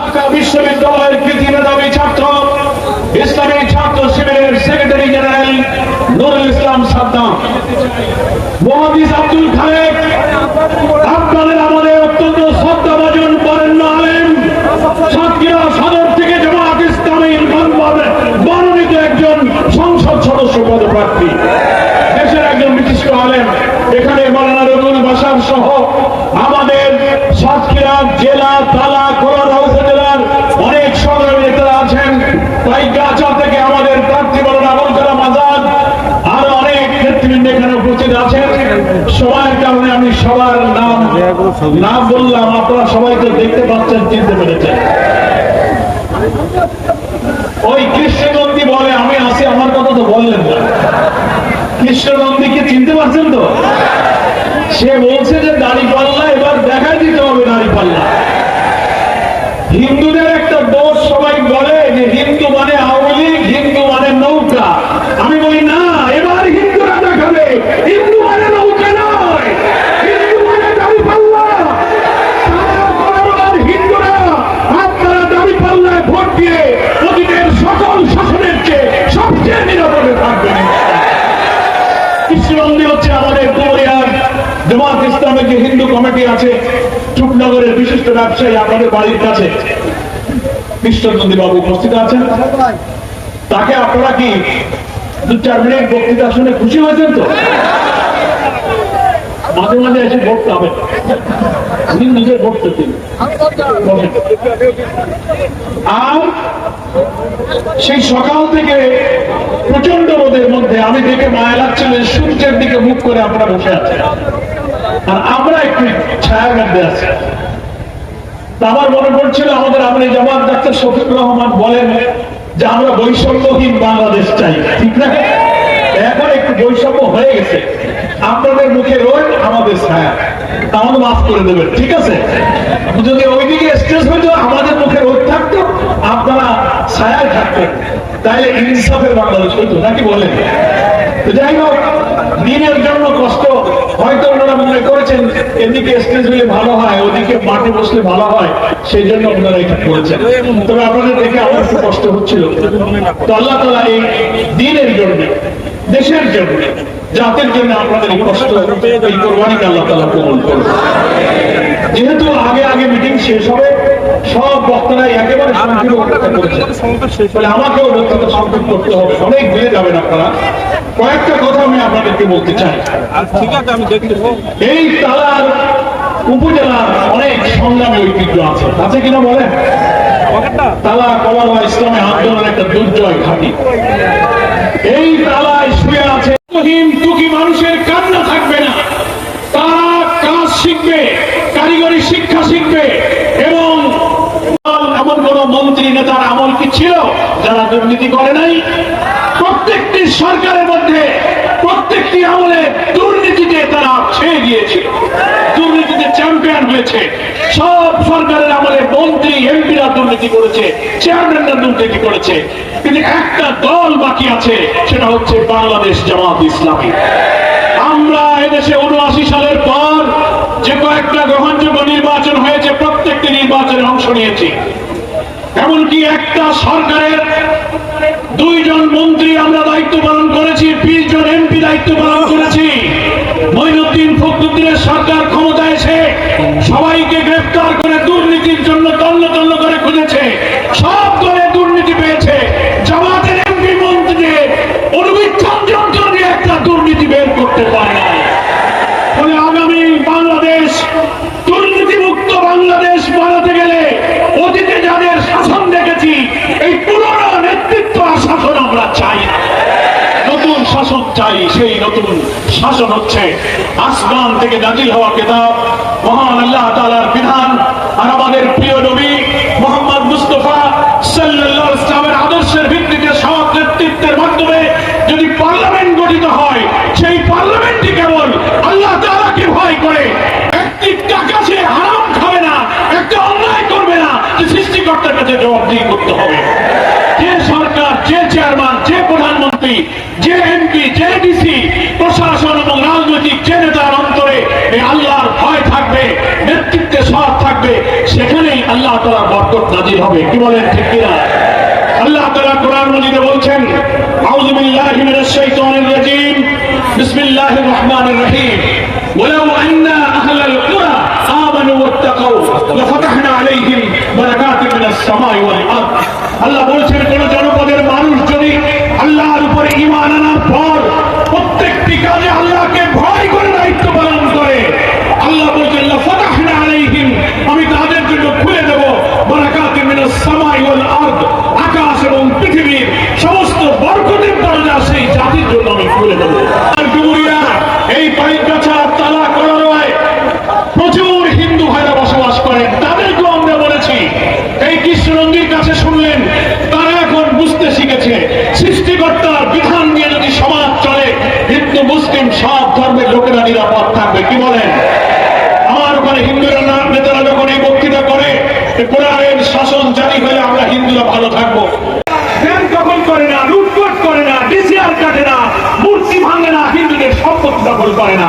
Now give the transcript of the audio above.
ঢাকা বিশ্ববিদ্যালয়ের কৃতি মেধাবী ছাত্র, ইসলামী ছাত্র শিবিরের সেক্রেটারি জেনারেল নুরুল ইসলাম সাদ্দাম। মহাদিস আব্দুল খালেক, আপনাদের আমাদের অত্যন্ত শ্রদ্ধাভাজন সাতক্ষীরা সদর থেকে জামাত ইসলামী মনোনীত একজন সংসদ সদস্য পদপ্রার্থী। দেশের একজন বিশিষ্ট আলেম, এখানে মৌলানা রবুল বাসার সহ আমাদের সাতক্ষীরা জেলা তালা করোনা উপজেলার অনেক সংগ্রামী নেতারা আছেন তাই গাছা থেকে আমাদের প্রার্থী বলেন আবুল কালাম আজাদ আরও অনেক নেতৃবৃন্দ এখানে উপস্থিত আছেন সময়ের কারণে আমি সবার নাম নাম বললাম আপনারা সবাই তো দেখতে পাচ্ছেন চিনতে পেরেছেন। ওই কৃষ্ণনন্দী বলে আমি আসি আমার কথা তো বললেন না। কৃষ্ণনন্দীকে চিনতে পারছেন তো? সে বলছে যে দাড়ি পাল্লা এবার দেখা দিতে হবে দাড়ি পাল্লা। হিন্দুদের একটা দোষ সবাই বলে যে হিন্দু মানে আওয়ামী লীগ হিন্দু মানে নৌকা। আমি বলি না এবার হিন্দুরা দেখাবে হিন্দু মানে নৌকা নয় হিন্দু মানে দাড়ি পাল্লা সারা বাংলার হিন্দুরা আপনারা দাড়ি পাল্লায় ভোট দিয়ে অতীতের সকল শাসনের চেয়ে সবচেয়ে নিরাপদে থাকবেন কৃষ্ণনন্দী হচ্ছে আমাদের কুমরিয়ার জামাত ইসলামের যে হিন্দু কমিটি আছে চুপনগরের বিশিষ্ট ব্যবসায়ী আপনাদের বাড়ির কাছে কৃষ্ণনন্দী বাবু উপস্থিত আছেন। তাকে আপনারা কি দু চার মিনিট বক্তৃতা শুনে খুশি হয়েছেন তো? মাঝে মাঝে এসে ভোট পাবেন। হিন্দুদের ভোট পেতে আর সেই সকাল থেকে প্রচণ্ড রোদের মধ্যে আমি দেখে মায়া লাগছে সূর্যের দিকে মুখ করে আমরা বসে আছি আর আমরা একটু ছায়ার মধ্যে আছি। আমার মনে পড়ছিল, আমাদের আপনি জামাত ডাক্তার শফিকুর রহমান বলেন যে আমরা বৈষম্যহীন বাংলাদেশ চাই, ঠিক না? এখন একটু বৈষম্য হয়ে গেছে। আপনাদের মুখে রোদ আমাদের ছায়া। তা আমাদের মাফ করে দেবেন, ঠিক আছে? যদি ওইদিকে স্টেজ হইতো, আমাদের মুখে রোদ থাকতো, আপনারা ছায়ায় থাকতেন। তাইলে ইনসাফের বাংলাদেশ হইতো, নাকি বলেন? যাই হোক, দিনের জন্য কষ্ট। হয়তো মনে করেছেন এদিকে স্টেজ হলে ভালো হয়, ওদিকে বসলে ভালো হয়, সেই জন্য এটা করেছেন। তবে আপনাদের দেখে আমার একটু কষ্ট হচ্ছিল। তো আল্লাহ তালা এই দিনের জন্য, দেশের জন্য, জাতের জন্য আপনাদের কষ্ট, এই কোরবানিকে আল্লাহ তালা করুন। যেহেতু আগে আগে মিটিং শেষ হবে আমাকেও বক্তব্য সংক্ষেপ করতে হবে। অনেক বেড়ে যাবেন আপনারা। কয়েকটা কথা আমি আপনাদেরকে বলতে চাই। ঠিক আছে আমি দেখতে এই তালার উপজেলার অনেক সংগ্রামী ঐতিহ্য আছে। আছে কিনা বলেন? তালা ইসলামী আন্দোলন একটা দুর্জয় ঘাটি। এই তালায় শুয়ে আছে মহিম দুঃখী মানুষের কান্না থাকবে না তারা কাজ শিখবে কারিগরি শিক্ষা শিখবে এবং এমন কোন মন্ত্রী নেতার আমল কি ছিল, যারা দুর্নীতি করে নাই, প্রত্যেকটি সরকারের মধ্যে, প্রত্যেকটি আমলে দুর্নীতিতে তারা ছেয়ে গিয়েছিল। দুর্নীতিতে চ্যাম্পিয়ন হয়েছে। সব সরকারের আমলে মন্ত্রী, এমপিরা দুর্নীতি করেছে চেয়ারম্যানরা দুর্নীতি করেছে। কিন্তু একটা দল বাকি আছে, সেটা হচ্ছে বাংলাদেশ জামাত ইসলামী। আমরা এদেশে উনআশি সালের পর যে কয়েকটা গ্রহণযোগ্য নির্বাচন হয়েছে, প্রত্যেকটি নির্বাচনে অংশ নিয়েছি। এমনকি একটা সরকারের দুইজন মন্ত্রী আমরা দায়িত্ব পালন করেছি বিশ জন এমপি দায়িত্ব পালন করেছি মঈনুদ্দিন ফখরুদ্দিনের সরকার ক্ষমতায় এসে সবাইকে গ্রেফতার করে দুর্নীতির জন্য তন্ন তন্ন করে খুঁজেছে সব দলে দুর্নীতি পেয়েছে জামাতের এমপি মন্ত্রীদের অনুবিচ্ছন যন্ত্র দিয়ে একটা দুর্নীতি বের করতে পারে নাই ফলে আগামী বাংলাদেশ দুর্নীতিমুক্ত বাংলাদেশ বানাতে গেলে অতীতে যাদের শাসন দেখেছি এই পুরনো নেতৃত্ব আর শাসন আমরা চাই না। নতুন শাসন চাই সেই নতুন শাসন হচ্ছে। আসমান থেকে নাজিল হওয়া কিতাব, মহান আল্লাহ তাআলার বিধান। আর আমাদের প্রিয় নবী মোহাম্মদ মুস্তফা সাল্লাল্লাহু ইসলামের আদর্শের ভিত্তিতে সৎ নেতৃত্বের মাধ্যমে যদি পার্লামেন্ট গঠিত হয়, সেই পার্লামেন্টই কেবল আল্লাহ তাআলাকে ভয় করে। একটি টাকা সে হারাম খাবে না, একটা অন্যায় করবে না, যে সৃষ্টিকর্তার কাছে জবাবদিহি করতে হবে। যে সরকার, যে চেয়ারম্যান, যে প্রধানমন্ত্রী তালা বরকত নাজির হবে। কি বলেন, ঠিক কিনা? আল্লাহ তালা কোরআন মজিদে বলছেন, আউযু বিল্লাহি মিনাশ শাইতানির রাজীম। বিসমিল্লাহির রহমানির রহিম। ওয়ালাউ আন্না আহলাল কুরা আমানু ওয়াত্তাকাউ লাফাতাহনা আলাইহিম বারাকাতিন মিনাস সামাই ওয়াল আরদ। আল্লাহ বলছেন, কোন জনপদের মানুষ যদি আল্লাহর উপরে ঈমান আনার পর কোরআনের শাসন জারি হলে আমরা হিন্দুরা ভালো থাকব। ব্যাংক দখল করে না, লুটপাট করে না ডিসিআর কাটে না, মূর্তি ভাঙে না, হিন্দুদের সম্পত্তি দখল করে না।